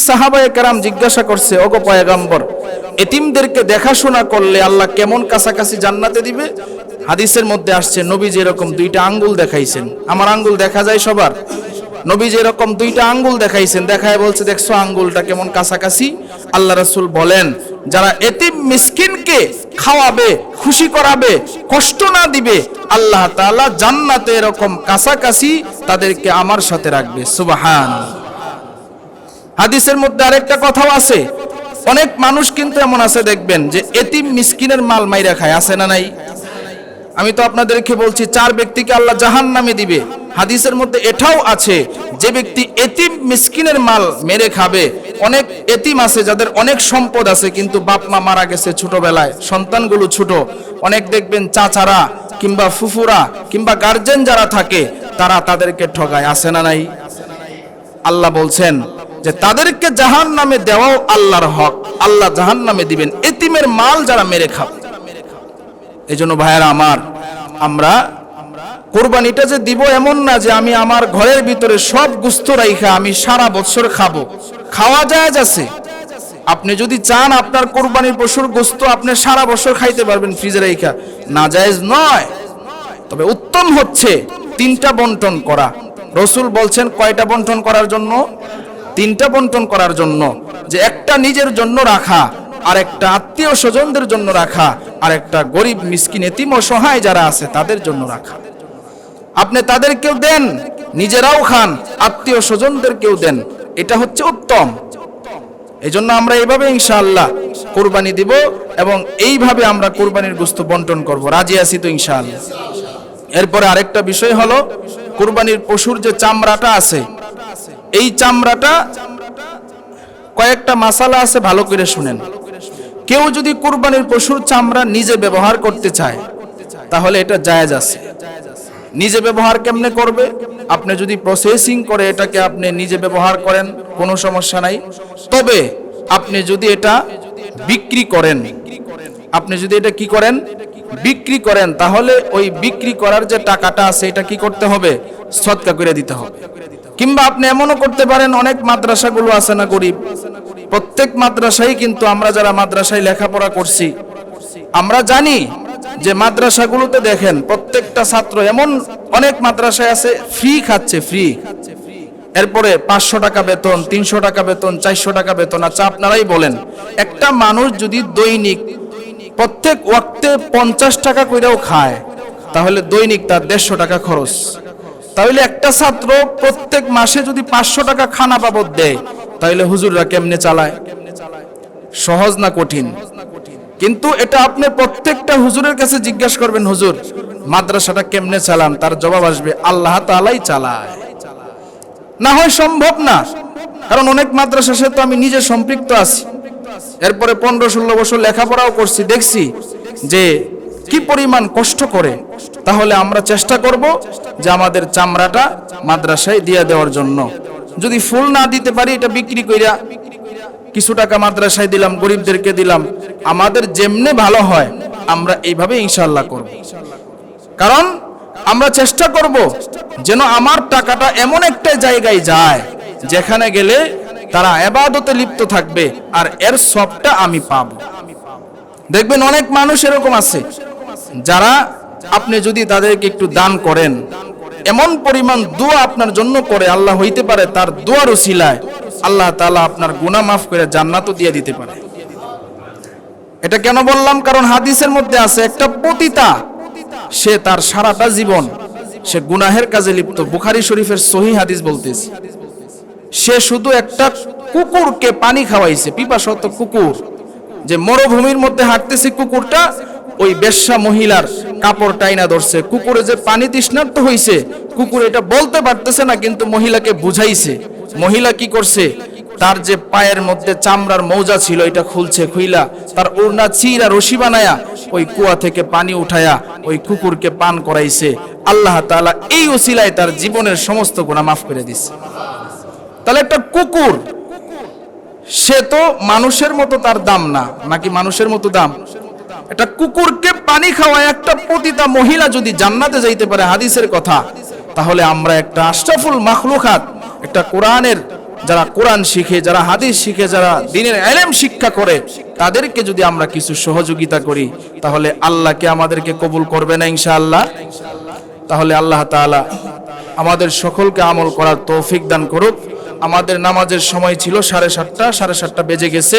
সাহাবায়ে কেরাম জিজ্ঞাসা করছে, ওগো পয়গাম্বর, এতিমদেরকে দেখাশোনা করলে আল্লাহ কেমন কাছাকাছি জান্নাতে দিবে? হাদিসের মধ্যে আসছে, নবী যেরকম দুইটা আঙ্গুল দেখাইছেন। আমার আঙ্গুল দেখা যায় সবার? নবী যেরকম দুইটা আঙ্গুল দেখাইছেন, দেখায় বলছে, দেখছ আঙ্গুলটা কেমন কাছাকাছি? আল্লাহ রাসূল বলেন, যারা এতিম মিসকিনকে খাওয়াবে, খুশি করাবে, কষ্ট না দিবে, আল্লাহ তাআলা জান্নাতে এরকম কাছাকাছি তাদেরকে আমার সাথে রাখবে। সুবহানাল্লাহ হাদিসের মধ্যে আরেকটা কথাও আছে। অনেক মানুষ কিন্তু এমন আছে, দেখবেন, যে এতিম মিসকিনের মাল মাইরা খায়, আছে না নাই? আমি তো আপনাদেরকে বলছি, চার ব্যক্তিকে আল্লাহ জাহান নামে দিবে। হাদিসের মধ্যে এটাও আছে, যে ব্যক্তি এতিম মিসকিনের মাল মেরে খাবে। অনেক এতিম আছে যাদের অনেক সম্পদ আছে, কিন্তু বাপ মা মারা গেছে ছোটবেলায়, সন্তানগুলো ছোট। অনেক দেখবেন চাচারা কিংবা ফুফুরা কিংবা গার্জেন যারা থাকে, তারা তাদেরকে ঠগায়, আছে না নাই? আল্লাহ বলছেন যে তাদেরকে জাহান নামে দেওয়াও আল্লাহর হক। আল্লাহ জাহান নামে দিবেন। এতিমের মাল যারা মেরে খাবে। এই জন্য ভাইয়েরা আমার, আমরা কোরবানিটা যে দিব এমন না যে আমি আমার ঘরের ভিতরে সব গুস্ত রাইখা আমি সারা বছর খাব। খাওয়া যায় আছে। আপনি যদি চান আপনার কোরবানির পশুর গোস্ত আপনি সারা বছর খাইতে পারবেন ফ্রিজে রাইখা। না জায়েজ নয়। তবে উত্তম হচ্ছে তিনটা বন্টন করা। রসুল বলছেন, কয়টা বন্টন করার জন্য? তিনটা বন্টন করার জন্য, যে একটা নিজের জন্য রাখা, আর একটা আত্মীয় স্বজনদের জন্য রাখা, আর একটা গরিব, মিসকিন, এতিম অসহায় যারা আছে তাদের জন্য রাখা। আপনি তাদেরকেও দেন, নিজেরাও খান, আত্মীয় স্বজনদেরকেও দেন, এটা হচ্ছে উত্তম। এই জন্য আমরা এইভাবে ইনশাআল্লাহ কোরবানি দিব এবং এইভাবে আমরা কোরবানির গোস্ত বন্টন করব। রাজি আছি তো ইনশাআল্লাহ? এরপরে আরেকটা বিষয় হলো, কোরবানির পশুর যে চামড়াটা আছে এই চামড়াটা কয়েকটা মাসালা আছে, ভালো করে শুনেন। কেউ যদি কোরবানির পশুর চামড়া নিজে ব্যবহার করতে চায়, তাহলে এটা জায়েজ আছে। নিজে ব্যবহার কেমনে করবে? আপনি যদি প্রসেসিং করে এটাকে আপনি নিজে ব্যবহার করেন, কোনো সমস্যা নাই। তবে আপনি যদি এটা বিক্রি করেন, আপনি যদি এটা কি করেন? বিক্রি করেন, তাহলে ওই বিক্রি করার যে টাকাটা আছে, এটা কি করতে হবে? সৎকা করে দিতে হবে। কিংবা আপনি এমনও করতে পারেন, অনেক মাদ্রাসাগুলো আছে না গরিব। প্রত্যেক মাদ্রাসায় কিন্তু আমরা যারা মাদ্রাসায় লেখাপড়া করছি, আমরা জানি যে মাদ্রাসাগুলোতে দেখেন, প্রত্যেকটা ছাত্র এমন অনেক মাদ্রাসায় আছে ফ্রি খাচ্ছে ফ্রি এরপরে পাঁচশো টাকা বেতন, তিনশো টাকা বেতন, চারশো টাকা বেতন আচ্ছা আপনারাই বলেন, একটা মানুষ যদি দৈনিক প্রত্যেক ওয়াক্তে পঞ্চাশ টাকা কইরাও খায়, তাহলে দৈনিক তার দেড়শো টাকা খরচ। তাহলে একটা ছাত্র প্রত্যেক মাসে যদি পাঁচশো টাকা খানা বাবদ দেয়, তাহলে হুজুররা কেমনে চালায়? সহজ না কঠিন? কিন্তু এটা আপনি প্রত্যেকটা হুজুরের কাছে জিজ্ঞাসা করবেন, হুজুর, মাদ্রাসাটা কেমনে চালান? তার জবাব আসবে, আল্লাহ তালাই চালায়। না হয় সম্ভব না, কারণ অনেক মাদ্রাসা, সে তো আমি নিজে সম্পৃক্ত আছি। এরপরে পনেরো ষোলো বছর লেখাপড়াও করছি, দেখছি যে কি পরিমাণ কষ্ট করে তাহলে আমরা চেষ্টা করব যে আমাদের চামড়াটা মাদ্রাসায় দিয়ে দেওয়ার জন্য। যদি ফুল না দিতে পারি, এটা বিক্রি কইরা কিছু টাকা মাদ্রাসায় দিলাম, গরিবদেরকে দিলাম, আমাদের যেমনে ভালো হয়, আমরা এইভাবে ইনশাল্লাহ করব। কারণ আমরা চেষ্টা করব যেন আমার টাকাটা এমন একটা জায়গায় যায়, যেখানে গেলে তারা এবাদতে লিপ্ত থাকবে আর এর সবটা আমি পাব। দেখবেন অনেক মানুষ এরকম আছে, যারা আপনি যদি তাদেরকে একটু দান করেন, এমন পরিমাণ দোয়া আপনার জন্য করে আল্লাহ হইতে পারে, তার দোয়ার ওসিলায় আল্লাহ তাআলা আপনার গুনাহ মাফ করে জান্নাতও দিয়ে দিতে পারে। এটা কেন বললাম? কারণ হাদিসের মধ্যে আছে, একটা পতিতা, সে তার সারাটা জীবন সে গুনাহের কাজে লিপ্ত। বুখারি শরীফের সহি হাদিস বলতেছে, সে শুধু একটা কুকুরকে পানি খাওয়াইছে, পিপাসত কুকুর, যে মরুভূমির মধ্যে হাঁটতেছে কুকুরটা ওই বেশ্যা মহিলার কাপড় টাইনা ধরছে। কুকুরে যে পানি তৃষ্ণার্ত হইছে, কুকুর এটা বলতে পারতেছে না, কিন্তু মহিলাকে বুঝাইছে। মহিলা কি করছে? তার যে পায়ের মধ্যে চামড়ার মৌজা ছিল, এটা খুলছে, খুইলা তার ওড়না চিরা রশি বানায়া ওই কুয়া থেকে পানি উঠায়া ওই কুকুরকে পান করাইছে। আল্লাহ তাআলা এই ওসিলায় তার জীবনের সমস্ত গুনাহ মাফ করে দিচ্ছে তাহলে একটা কুকুর, সে তো মানুষের মতো তার দাম না, নাকি মানুষের মতো দাম? একটা কুকুরকে পানি খাওয়ায় একটা পতিতা মহিলা যদি জান্নাতে যাইতে পারে হাদিসের কথা, তাহলে আমরা একটা আশরাফুল মাখলুকাত, একটা কোরআনের যারা কোরআন শিখে, যারা হাদিস শিখে, যারা দিনের এলেম শিক্ষা করে, তাদেরকে যদি আমরা কিছু সহযোগিতা করি, তাহলে আল্লাহকে আমাদেরকে কবুল করবে না ইনশাআল্লাহ? তাহলে আল্লাহ তাআলা আমাদের সকলকে আমল করার তৌফিক দান করুক। আমাদের নামাজের সময় ছিল সাড়ে সাতটা সাড়ে সাতটা বেজে গেছে।